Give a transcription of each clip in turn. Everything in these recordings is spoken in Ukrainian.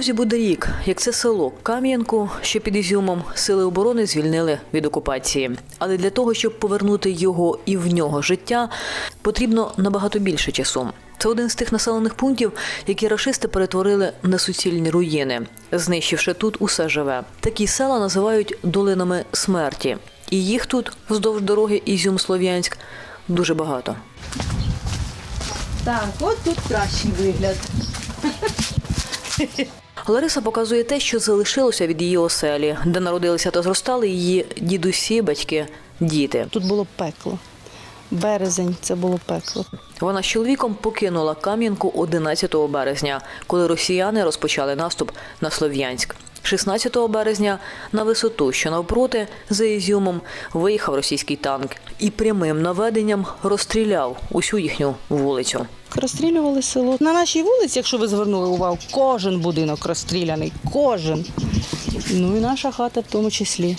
Невдовзі буде рік, як це село Кам'янку, що під Ізюмом, сили оборони звільнили від окупації. Але для того, щоб повернути його і в нього життя, потрібно набагато більше часу. Це один з тих населених пунктів, які рашисти перетворили на суцільні руїни, знищивши тут усе живе. Такі села називають долинами смерті, і їх тут вздовж дороги Ізюм-Слов'янськ дуже багато. Так, от тут кращий вигляд. Лариса показує те, що залишилося від її оселі, де народилися та зростали її дідусі, батьки, діти. Тут було пекло. Березень це було пекло. Вона з чоловіком покинула Кам'янку 11 березня, коли росіяни розпочали наступ на Слов'янськ. 16 березня на висоту, що навпроти, за Ізюмом, виїхав російський танк і прямим наведенням розстріляв усю їхню вулицю. Розстрілювали село. На нашій вулиці, якщо ви звернули увагу, кожен будинок розстріляний, кожен. Ну і наша хата в тому числі.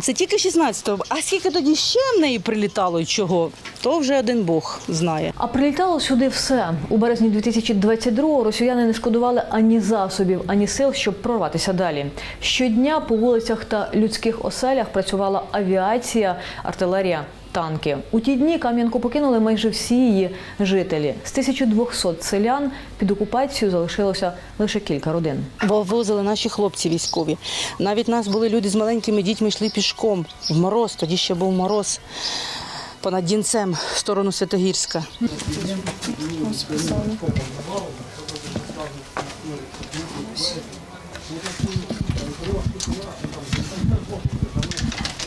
Це тільки 16-го. А скільки тоді ще в неї прилітало чого, то вже один Бог знає. А прилітало сюди все. У березні 2022-го росіяни не шкодували ані засобів, ані сил, щоб прорватися далі. Щодня по вулицях та людських оселях працювала авіація, артилерія. Танки у ті дні Кам'янку покинули майже всі її жителі. З 1200 селян під окупацією залишилося лише кілька родин. Бо возили наші хлопці військові. Навіть нас були люди з маленькими дітьми, йшли пішком в мороз. Тоді ще був мороз понад Дінцем в сторону Святогірська.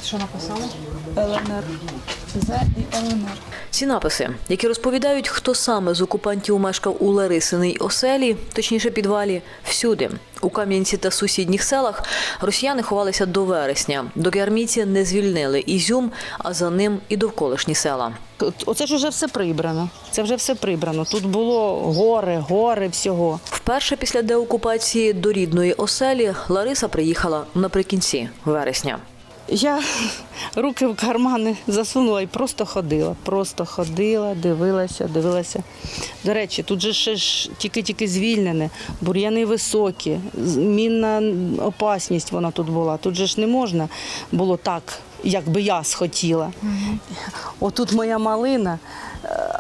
Що написала? ЛНР. З і ЛНР. Ці написи, які розповідають, хто саме з окупантів мешкав у Ларисиній оселі, точніше підвалі, всюди. У Кам'янці та сусідніх селах росіяни ховалися до вересня, доки армійці не звільнили Ізюм, а за ним і довколишні села. Оце ж вже все прибрано. Це вже все прибрано. Тут було гори, гори всього. Вперше після деокупації до рідної оселі Лариса приїхала наприкінці вересня. Я руки в кармани засунула і просто ходила. Просто ходила, дивилася, дивилася. До речі, тут же ще ж тільки-тільки звільнене, бур'яни високі, мінна опасність вона тут була. Тут же ж не можна було так, як би я схотіла. Отут моя малина. е,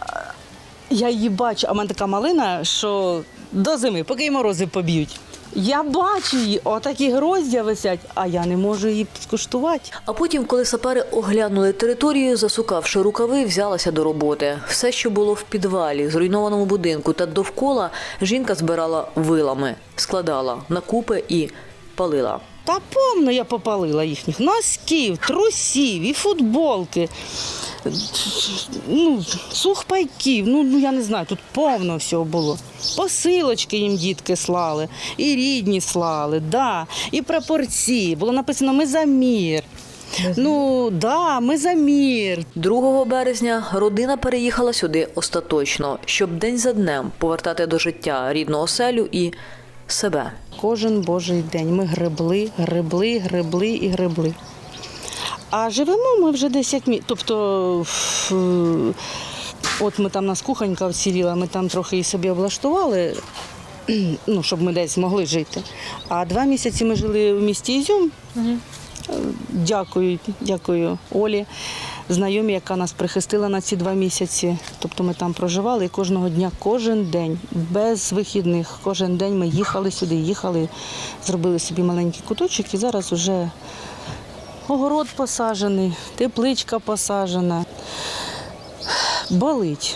Я її бачу, а в мене така малина, що до зими, поки й морози поб'ють. Я бачу її, отакі гроздя висять, а я не можу її скуштувати. А потім, коли сапери оглянули територію, засукавши рукави, взялася до роботи. Все, що було в підвалі, зруйнованому будинку та довкола, жінка збирала вилами, складала на купи і палила. Та повно я попалила їхніх носків, трусів і футболки, ну, сухпайків, ну, ну я не знаю, тут повно всього було. Посилочки їм дітки слали, і рідні слали, да, і прапорці. Було написано Ми за мір. Ну, да, ми за мір. 2 березня родина переїхала сюди остаточно, щоб день за днем повертати до життя рідну оселю і себе. Кожен божий день ми гребли, гребли, гребли і гребли. А живемо ми вже десь як мі... Тобто, от ми там нас кухонька вціліла, ми там трохи і собі облаштували, ну, щоб ми десь змогли жити. А два місяці ми жили в місті Ізюм. Дякую, дякую Олі, знайомі, яка нас прихистила на ці два місяці. Тобто ми там проживали і кожного дня, кожен день, без вихідних, кожен день ми їхали сюди, їхали, зробили собі маленький куточок і зараз вже огород посаджений, тепличка посаджена. Болить.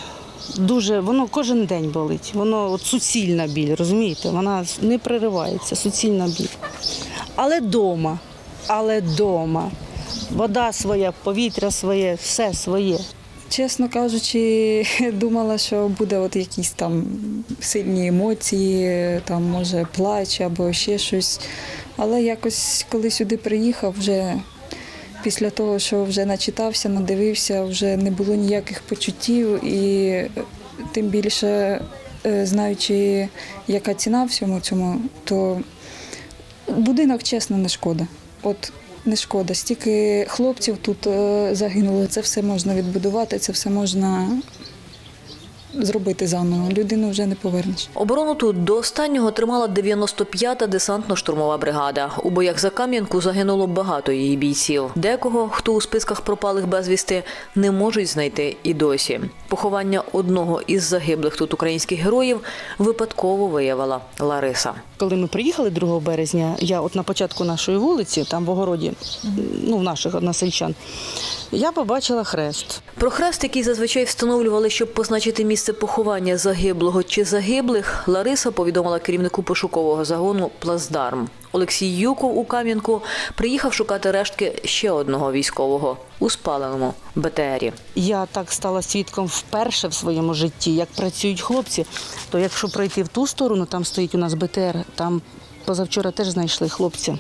Дуже, воно кожен день болить. Воно от суцільна біль, розумієте? Вона не переривається, суцільна біль. Але дома, але дома. Вода своя, повітря своє, все своє. Чесно кажучи, думала, що буде от якісь там сильні емоції, там може плач або ще щось. Але якось, коли сюди приїхав, вже після того, що вже начитався, надивився, вже не було ніяких почуттів і тим більше е, знаючи, яка ціна всьому цьому, то будинок чесно не шкода. От не шкода. Стільки хлопців тут е, загинуло. Це все можна відбудувати, це все можна зробити заново. Людину вже не повернеш. Оборону тут до останнього тримала 95-та десантно-штурмова бригада. У боях за Кам'янку загинуло багато її бійців. Декого, хто у списках пропалих безвісти, не можуть знайти і досі. Поховання одного із загиблих тут українських героїв випадково виявила Лариса. Коли ми приїхали 2 березня, я от на початку нашої вулиці, там в огороді, ну, в наших односельчан, я побачила хрест. Про хрест, який зазвичай встановлювали, щоб позначити місце поховання загиблого чи загиблих, Лариса повідомила керівнику пошукового загону Плацдарм. Олексій Юков у Кам'янку приїхав шукати рештки ще одного військового у спаленому БТРі. Я так стала свідком вперше в своєму житті, як працюють хлопці. То якщо пройти в ту сторону, там стоїть у нас БТР, там позавчора теж знайшли хлопця.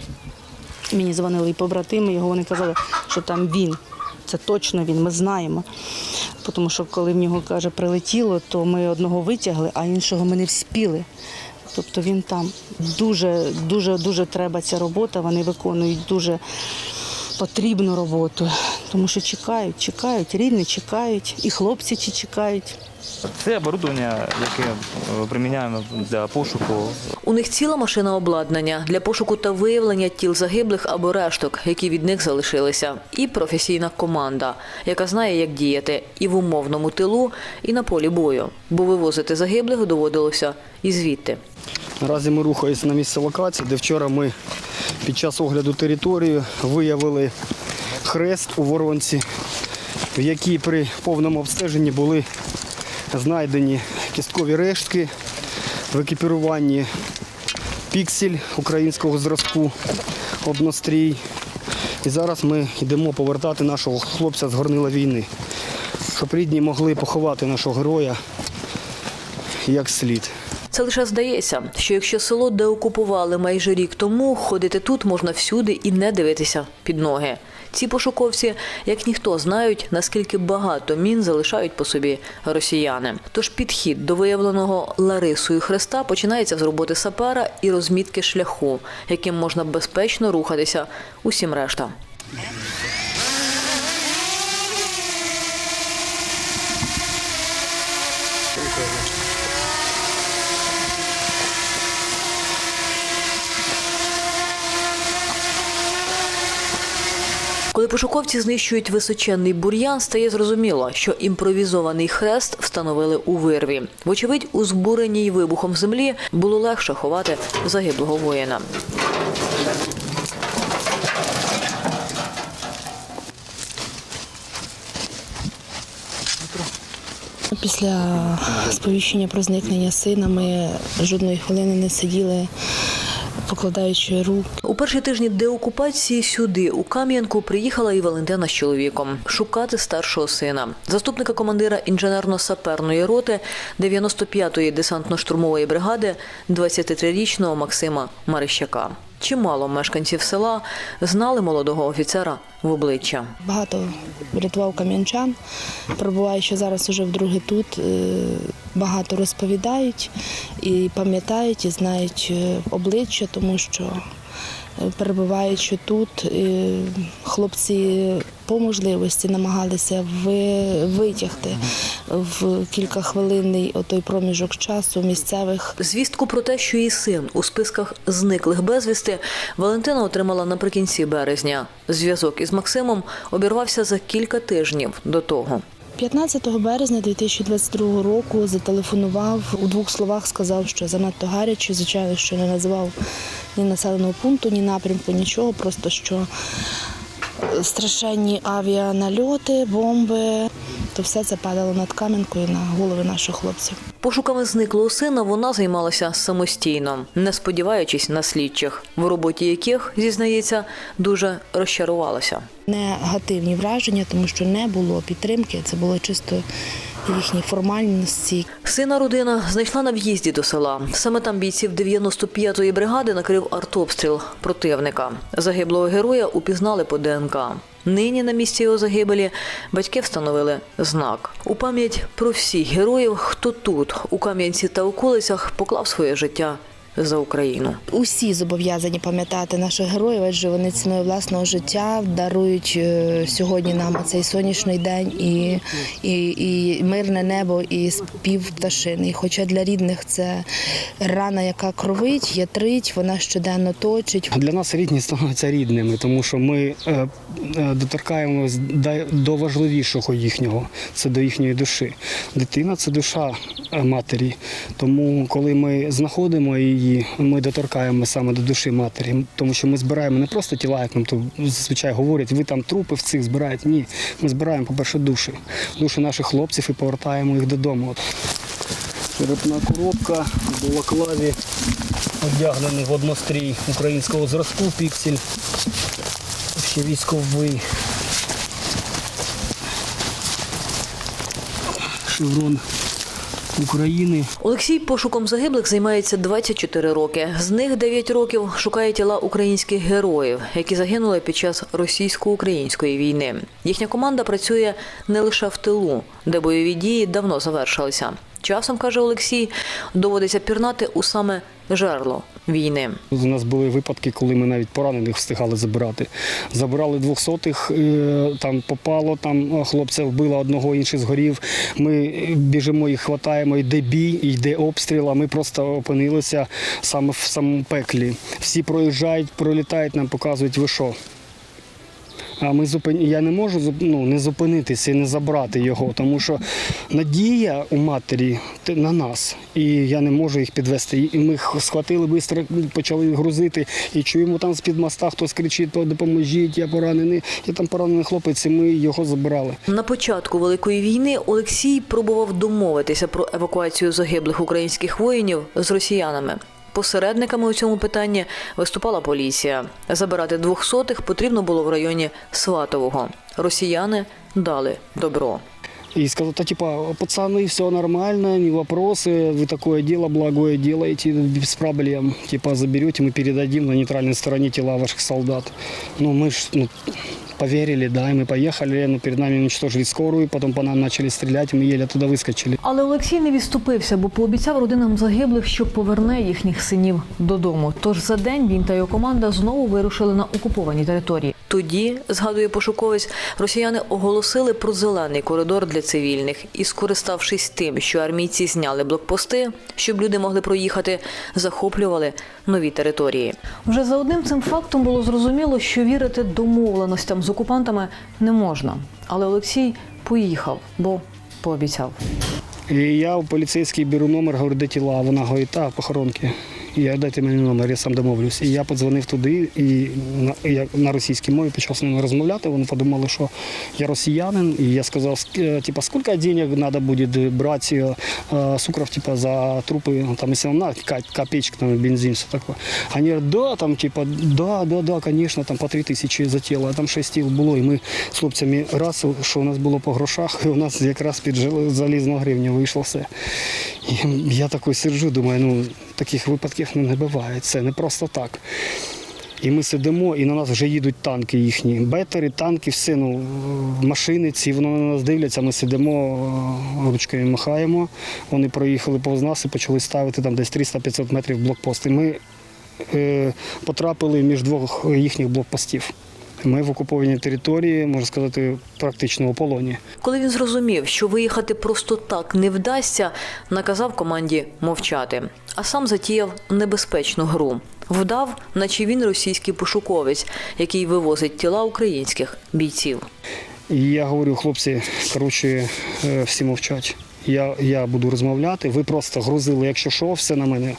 Мені дзвонили і побратими його, вони казали, що там він. Це точно він, ми знаємо. Тому що коли в нього каже прилетіло, то ми одного витягли, а іншого ми не вспіли. Тобто він там дуже, дуже, дуже треба ця робота. Вони виконують дуже потрібну роботу, тому що чекають, чекають, рідні чекають, і хлопці чекають. Це оборудовання, яке е, приміняємо для пошуку. У них ціла машина обладнання для пошуку та виявлення тіл загиблих або решток, які від них залишилися, і професійна команда, яка знає, як діяти і в умовному тилу, і на полі бою, бо вивозити загиблих доводилося і звідти. Наразі ми рухаємося на місце локації, де вчора ми під час огляду території виявили хрест у Воронці, в якій при повному обстеженні були знайдені кісткові рештки в екіпіруванні піксель українського зразку однострій. І зараз ми йдемо повертати нашого хлопця з горнила війни, щоб рідні могли поховати нашого героя як слід. Це лише здається, що якщо село деокупували майже рік тому, ходити тут можна всюди і не дивитися під ноги. Ці пошуковці, як ніхто, знають, наскільки багато мін залишають по собі росіяни. Тож підхід до виявленого Ларисою Хреста починається з роботи сапера і розмітки шляху, яким можна безпечно рухатися усім решта. Коли пошуковці знищують височенний бур'ян, стає зрозуміло, що імпровізований хрест встановили у вирві. Вочевидь, у збуреній вибухом землі було легше ховати загиблого воїна. Після сповіщення про зникнення сина ми жодної хвилини не сиділи, покладаючи руки. У перші тижні деокупації сюди, у Кам'янку, приїхала і Валентина з чоловіком шукати старшого сина, заступника командира інженерно-саперної роти 95-ї десантно-штурмової бригади 23-річного Максима Марищака. Чимало мешканців села знали молодого офіцера в обличчя. Багато врятував кам'янчан, перебуваючи зараз уже вдруге тут, е, багато розповідають і пам'ятають, і знають е, обличчя, тому що перебуваючи тут, хлопці по можливості намагалися ви- витягти в кількахвилинний отой проміжок часу місцевих Звістку про те, що її син у списках зниклих безвісти, Валентина отримала наприкінці березня. Зв'язок із Максимом обірвався за кілька тижнів до того. 15 березня 2022 року зателефонував у двох словах, сказав, що занадто гаряче. Звичайно, що не називав ні населеного пункту, ні напрямку, нічого. Просто що страшенні авіанальоти, бомби, то все це падало над Кам'янкою на голови наших хлопців. Пошуками зниклого сина вона займалася самостійно, не сподіваючись на слідчих, в роботі яких, зізнається, дуже розчарувалася. Негативні враження, тому що не було підтримки. Це було чисто їхні формальності. Сина родина знайшла на в'їзді до села. Саме там бійців 95-ї бригади накрив артобстріл противника. Загиблого героя упізнали по ДНК. Нині на місці його загибелі батьки встановили знак у пам'ять про всіх героїв, хто тут, у Кам'янці та околицях, поклав своє життя за Україну. Усі зобов'язані пам'ятати наших героїв, адже вони ціною власного життя дарують е, сьогодні нам цей сонячний день і, і, і мирне небо, і спів пташини. І хоча для рідних це рана, яка кровить, ятрить, вона щоденно точить. Для нас рідні становляться рідними, тому що ми е, е, доторкаємось до- важливішого їхнього, це до їхньої душі. Дитина це душа матері. Тому, коли ми знаходимо її, ми доторкаємо саме до душі матері, тому що ми збираємо не просто тіла, як нам тут зазвичай говорять, ви там трупи в цих збираєте. Ні, ми збираємо, по-перше, душі, душі наших хлопців і повертаємо їх додому. Черепна коробка, в балаклаві, одягнений в однострій українського зразку піксель. Ще військовий. Шеврон України. Олексій пошуком загиблих займається 24 роки. З них 9 років шукає тіла українських героїв, які загинули під час російсько-української війни. Їхня команда працює не лише в тилу, де бойові дії давно завершилися. Часом, каже Олексій, доводиться пірнати у саме жерло війни. У нас були випадки, коли ми навіть поранених встигали забирати. Забирали двохсотих, е, там попало, там е, хлопця вбило одного, інший згорів. Ми е, біжимо їх хватаємо, йде бій, йде обстріл, а ми просто опинилися саме в самому пеклі. Всі проїжджають, пролітають, нам показують, ви що. А ми зупин... я не можу ну, не зупинитися і не забрати його, тому що надія у матері на нас, і я не можу їх підвести. І ми їх схватили швидко, почали грузити, і чуємо там з-під моста хтось кричить, допоможіть, я поранений. Я там поранений хлопець, і ми його забрали. На початку Великої війни Олексій пробував домовитися про евакуацію загиблих українських воїнів з росіянами. Посередниками у цьому питанні виступала поліція. Забирати двохсотих потрібно було в районі Сватового. Росіяни дали добро. И сказал, да типа, пацаны, все нормально, не вопросы, вы такое дело благое делаете, без проблем. Типа, заберете, мы передадим на нейтральной стороне тела ваших солдат. Ну, мы ж, ну, поверили, да, и мы поехали, но перед нами уничтожили скорую, потом по нам начали стрелять, и мы еле оттуда выскочили. Але Олексій не відступився, бо пообіцяв родинам загиблих, що поверне їхніх синів додому. Тож за день він та його команда знову вирушили на окуповані території. Тоді, згадує пошуковець, росіяни оголосили про зелений коридор для цивільних і, скориставшись тим, що армійці зняли блокпости, щоб люди могли проїхати, захоплювали нові території. Вже за одним цим фактом було зрозуміло, що вірити домовленостям з окупантами не можна. Але Олексій поїхав, бо пообіцяв. Я в поліцейський беру номер, говорю, де тіла, вона говорить, та, похоронки. Я дайте мені номер, я сам домовлюсь. І я подзвонив туди, і я на російській мові почав з ними розмовляти. Вони подумали, що я росіянин. І я сказав, «Ск- е, типа, скільки денег треба буде брати е, сукров, типа, за трупи, там, якщо на копеечка, там, бензин, все таке. Вони говорять, да, там, типа, да, да, да, звісно, там по три тисячі за тіло, а там шість тіл було. І ми з хлопцями раз, що у нас було по грошах, і у нас якраз під залізну гривню вийшло все. І я такий сиджу, думаю, ну таких випадків ну, не буває. Це не просто так. І ми сидимо, і на нас вже їдуть танки їхні. Бетери, танки, все, ну, машини ці, вони на нас дивляться, ми сидимо, е, ручками махаємо. Вони проїхали повз нас і почали ставити там десь 300-500 метрів блокпост. І ми е, потрапили між двох їхніх блокпостів. Ми в окупованій території, можна сказати, практично у полоні. Коли він зрозумів, що виїхати просто так не вдасться, наказав команді мовчати, а сам затіяв небезпечну гру. Вдав, наче він російський пошуковець, який вивозить тіла українських бійців. І я говорю, хлопці, коротше, е, всі мовчать. Я, я буду розмовляти. Ви просто грузили, якщо що, все на мене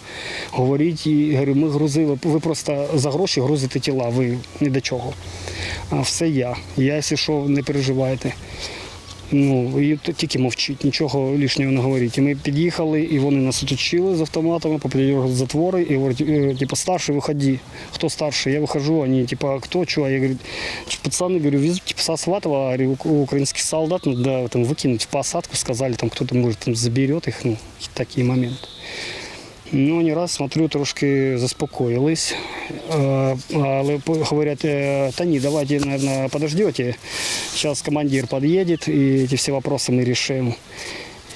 говоріть. І говорю, ми грузили, ви просто за гроші грузите тіла, ви ні до чого А все я. Я, якщо що, не переживайте. Ну, і т- тільки мовчіть, нічого лишнього не говоріть. І ми під'їхали, і вони нас оточили з автоматами, попадали затвори, і говорять, е, типу, старший, виходи. Хто старший? Я вихожу, вони, типу, хто, чого? Я говорю, пацаны, говорю, везут, типа, со Сватова, говорю, у- украинских солдат, ну, да, там, выкинуть в посадку, сказали, там, кто-то, может, там, заберет их, ну, такие моменты. Ну, не раз, смотрю, трошки заспокоїлись. Е, Але по- говорять, е, та ні, давайте, наверное, подождете. Сейчас командир подъедет, и эти все вопросы мы решим.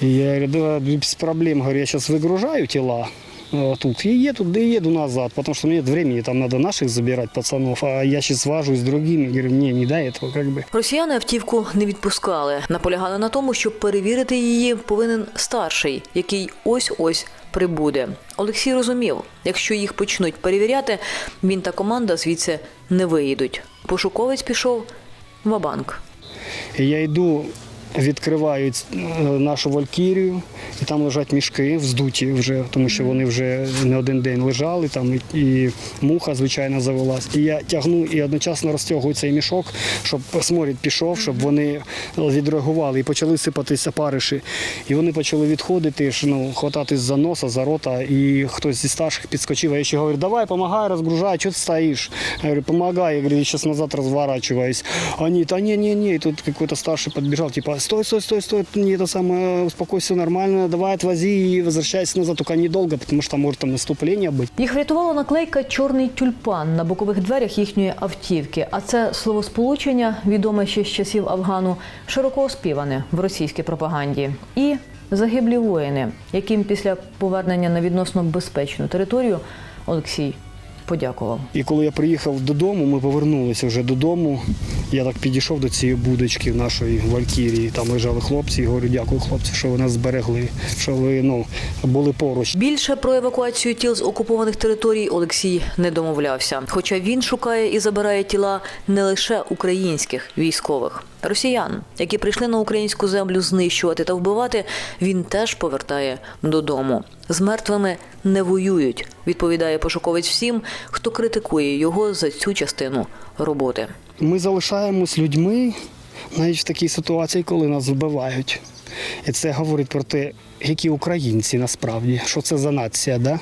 И я говорю, да, без проблем. Говорю, я сейчас выгружаю тела. э, тут. И еду, да и еду назад, потому что нет времени, там надо наших забирать пацанов, а я сейчас сважусь с другими, говорю, не, не до этого как бы. Росіяни автівку не відпускали. Наполягали на тому, що перевірити її повинен старший, який ось-ось прибуде. Олексій розумів, якщо їх почнуть перевіряти, він та команда звідси не виїдуть. Пошуковець пішов в банк І я йду, відкриваю е, нашу валькірію, і там лежать мішки вздуті вже, тому що вони вже не один день лежали, там і, і муха, звичайно, завелась. І я тягну і одночасно розтягую цей мішок, щоб сморід пішов, щоб вони відреагували і почали сипатися париші. І вони почали відходити, ну, хвататись за носа, за рота, і хтось зі старших підскочив, а я ще говорю, давай, помогай, розгружай, що ти стоїш? Я говорю, помогай, я говорю, сейчас назад разворачиваюсь. Они, да не, не, не, и тут какой-то старший подбежал, типа, стой, стой, стой, стой, не это самое, успокойся, нормально, давай отвози и возвращайся назад, только недолго, потому что может там наступление быть. Їх врятувала наклейка Чорний тюльпан на бокових дверях їхньої автівки. А це словосполучення, відоме ще з часів Афгану, широко оспіване в російській пропаганді. І загиблі воїни, яким після повернення на відносно безпечну територію Олексій подякував. І коли я приїхав додому, ми повернулися вже додому. Я так підійшов до цієї будочки нашої Валькірії. Там лежали хлопці. І говорю, дякую, хлопці, що ви нас зберегли, що ви ну були поруч. Більше про евакуацію тіл з окупованих територій Олексій не домовлявся. Хоча він шукає і забирає тіла не лише українських військових, росіян, які прийшли на українську землю знищувати та вбивати, він теж повертає додому. З мертвими не воюють, відповідає пошуковець всім, хто критикує його за цю частину роботи. Ми залишаємось людьми навіть в такій ситуації, коли нас вбивають. І це говорить про те, які українці насправді, що це за нація. Да?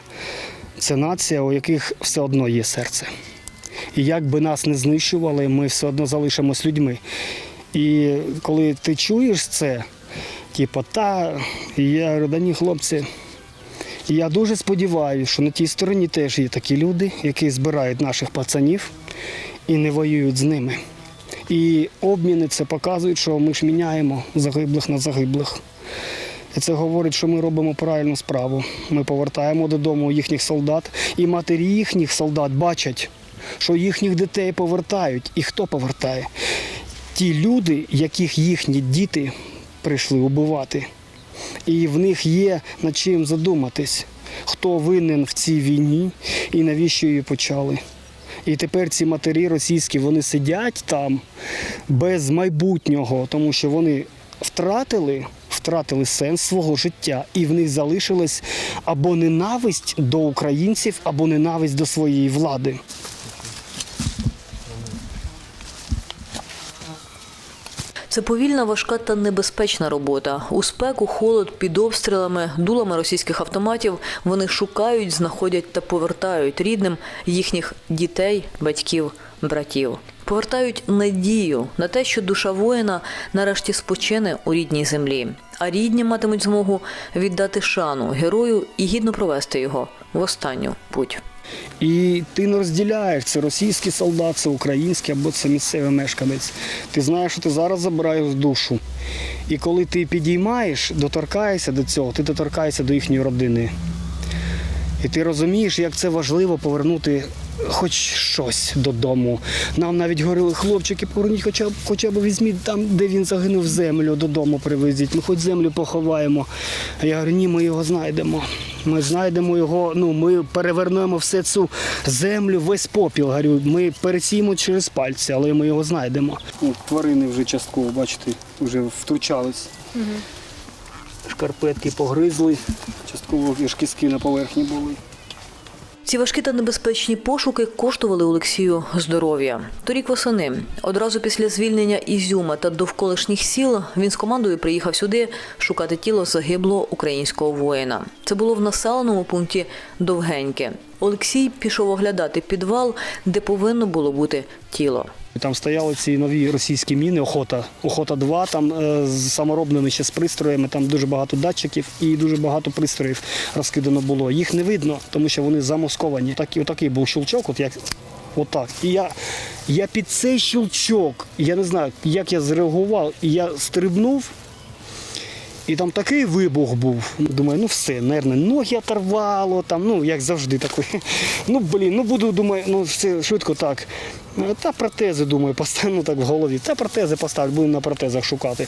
Це нація, у яких все одно є серце. І як би нас не знищували, ми все одно залишимось людьми. І коли ти чуєш це, типу, та я говорю, хлопці. Я дуже сподіваюся, що на тій стороні теж є такі люди, які збирають наших пацанів і не воюють з ними. І обміни це показують, що ми ж міняємо загиблих на загиблих. І це говорить, що ми робимо правильну справу. Ми повертаємо додому їхніх солдат, і матері їхніх солдат бачать, що їхніх дітей повертають. І хто повертає? Ті люди, яких їхні діти прийшли убивати. І в них є над чим задуматись, хто винен в цій війні і навіщо її почали. І тепер ці матері російські вони сидять там без майбутнього, тому що вони втратили, втратили сенс свого життя, і в них залишилась або ненависть до українців, або ненависть до своєї влади. Це повільна, важка та небезпечна робота. У спеку, холод, під обстрілами, дулами російських автоматів вони шукають, знаходять та повертають рідним їхніх дітей, батьків, братів. Повертають надію на те, що душа воїна нарешті спочине у рідній землі, а рідні матимуть змогу віддати шану герою і гідно провести його в останню путь. І ти не розділяєш, це російський солдат, це український або це місцевий мешканець. Ти знаєш, що ти зараз забираєш душу. І коли ти підіймаєш, доторкаєшся до цього, ти доторкаєшся до їхньої родини. І ти розумієш, як це важливо повернути хоч щось додому. Нам навіть говорили, хлопчики, поверніть хоча б хоча б візьміть там, де він загинув землю, додому привезіть. Ми хоч землю поховаємо. А я говорю, ні, ми його знайдемо. Ми знайдемо його, ну ми перевернемо все цю землю, весь попіл. Говорю, ми пересіємо через пальці, але ми його знайдемо. Ну, тварини вже частково, бачите, вже втручались. Шкарпетки погризли, частково кістки на поверхні були. Ці важкі та небезпечні пошуки коштували Олексію здоров'я. Торік восени, одразу після звільнення Ізюма та довколишніх сіл, він з командою приїхав сюди шукати тіло загиблого українського воїна. Це було в населеному пункті Довгеньке. Олексій пішов оглядати підвал, де повинно було бути тіло. Там стояли ці нові російські міни, охота, охота 2 там е, з саморобними ще з пристроями. Там дуже багато датчиків і дуже багато пристроїв розкидано було. Їх не видно, тому що вони замасковані. Так, отакий був щелчок, от як. Отак. І я, я під цей щелчок, я не знаю, як я зреагував, і я стрибнув. І там такий вибух був. Думаю, ну все, нервно, ноги оторвало, там, ну як завжди такий. Ну блін, ну буду, думаю, ну все швидко так. Е, Та протези, думаю, поставлю ну, так в голові. Та протези поставлю, будемо на протезах шукати.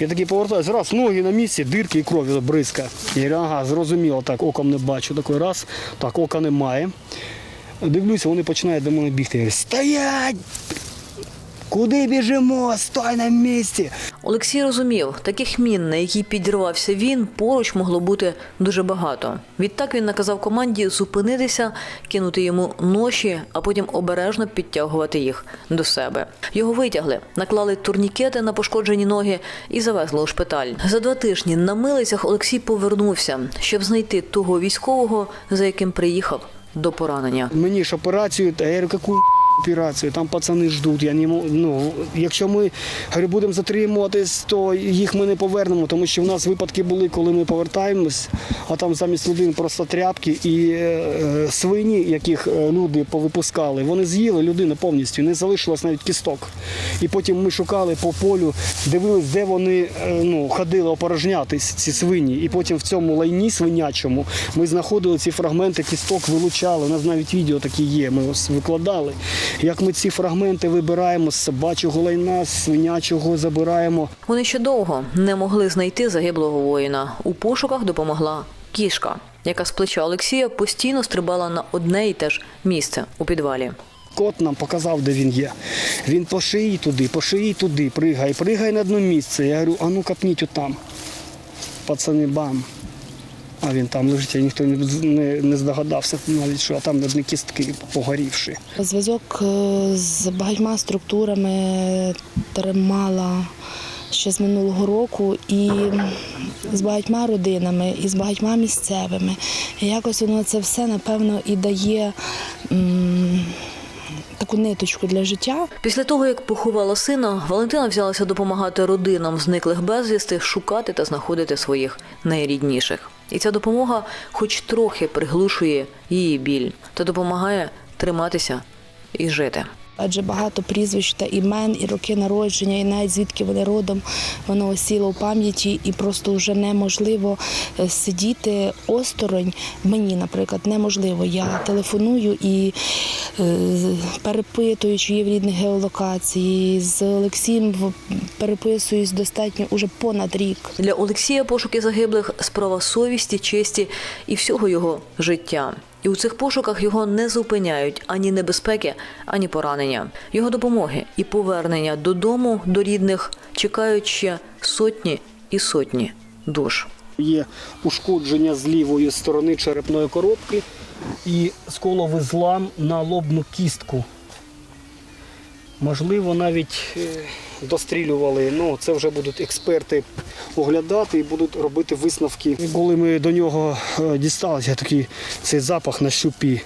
Я такі повертаюся, раз, ноги на місці, дирки і крові бризка. Я говорю, ага, зрозуміло, так, оком не бачу. Такий раз, так, ока немає. Дивлюся, вони починають до мене бігти. Я говорю, стоять! Куди біжимо? Стой на місці! Олексій розумів, таких мін, на які підірвався він, поруч могло бути дуже багато. Відтак він наказав команді зупинитися, кинути йому ноші, а потім обережно підтягувати їх до себе. Його витягли, наклали турнікети на пошкоджені ноги і завезли у шпиталь. За два тижні на милицях Олексій повернувся, щоб знайти того військового, за яким приїхав до поранення. Мені ж операцію, та я говорю, яку операцію, там пацани ждуть. Я не мо- ну, якщо ми говорю, будемо затримуватись, то їх ми не повернемо, тому що в нас випадки були, коли ми повертаємось, а там замість людини просто тряпки і е, свині, яких е, люди повипускали, вони з'їли людину повністю, не залишилось навіть кісток. І потім ми шукали по полю, дивились, де вони е, ну, ходили опорожнятись, ці свині. І потім в цьому лайні свинячому ми знаходили ці фрагменти кісток, вилучали. У нас навіть відео такі є, ми ось викладали. Як ми ці фрагменти вибираємо з собачого лайна, з свинячого забираємо. Вони ще довго не могли знайти загиблого воїна. У пошуках допомогла кішка, яка з плеча Олексія постійно стрибала на одне і те ж місце у підвалі. Кот нам показав, де він є. Він по шиї туди, по шиї туди, пригай, пригай на одне місце. Я говорю, а ну капніть отам. Пацани, бам. А він там лежить, а ніхто не, здогадався навіть, що а там одні кістки погорівши. Зв'язок е, з багатьма структурами тримала ще з минулого року і з багатьма родинами, і з багатьма місцевими. І якось воно це все, напевно, і дає таку ниточку для життя. Після того, як поховала сина, Валентина взялася допомагати родинам зниклих безвісти шукати та знаходити своїх найрідніших. І ця допомога, хоч трохи приглушує її біль, та допомагає триматися і жити. Адже багато прізвищ та імен, і роки народження, і навіть звідки вони родом, воно осіло в пам'яті, і просто вже неможливо е, сидіти осторонь. Мені, наприклад, неможливо. Я телефоную і е, перепитую, чи є в рідних геолокації. З Олексієм переписуюсь достатньо уже понад рік. Для Олексія пошуки загиблих справа совісті, честі і всього його життя. І у цих пошуках його не зупиняють ані небезпеки, ані поранення. Його допомоги і повернення додому до рідних чекають ще сотні і сотні душ. Є ушкодження з лівої сторони черепної коробки і сколовий злам на лобну кістку. Можливо, навіть е, дострілювали. Ну, це вже будуть експерти оглядати і будуть робити висновки. Коли ми до нього е, дісталися, я такий цей запах на щупі.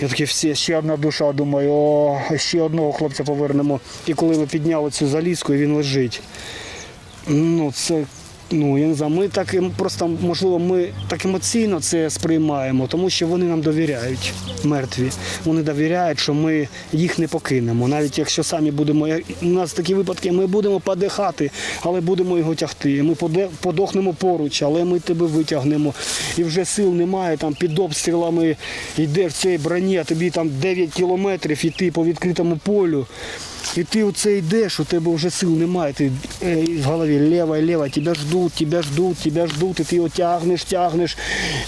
Я такий, всі, ще одна душа, думаю, о, ще одного хлопця повернемо. І коли ми підняли цю залізку, і він лежить. Ну, це, ну, я не знаю, ми так ем- просто, можливо, ми так емоційно це сприймаємо, тому що вони нам довіряють, мертві. Вони довіряють, що ми їх не покинемо. Навіть якщо самі будемо, у нас такі випадки, ми будемо подихати, але будемо його тягти. Ми подохнемо поруч, але ми тебе витягнемо. І вже сил немає, там під обстрілами йдеш в цій броні, а тобі там 9 кілометрів іти по відкритому полю. І ти оце йдеш, у тебе вже сил немає. Ти е, в голові ліва, ліва, тебе ждуть, тебе ждуть, тебе ждуть, і ти його тягнеш, тягнеш.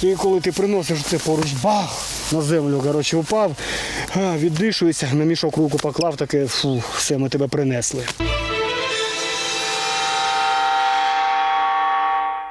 І коли ти приносиш це поруч, бах, на землю, коротше, упав, віддишуєшся, на мішок руку поклав, таке, фу, все, ми тебе принесли.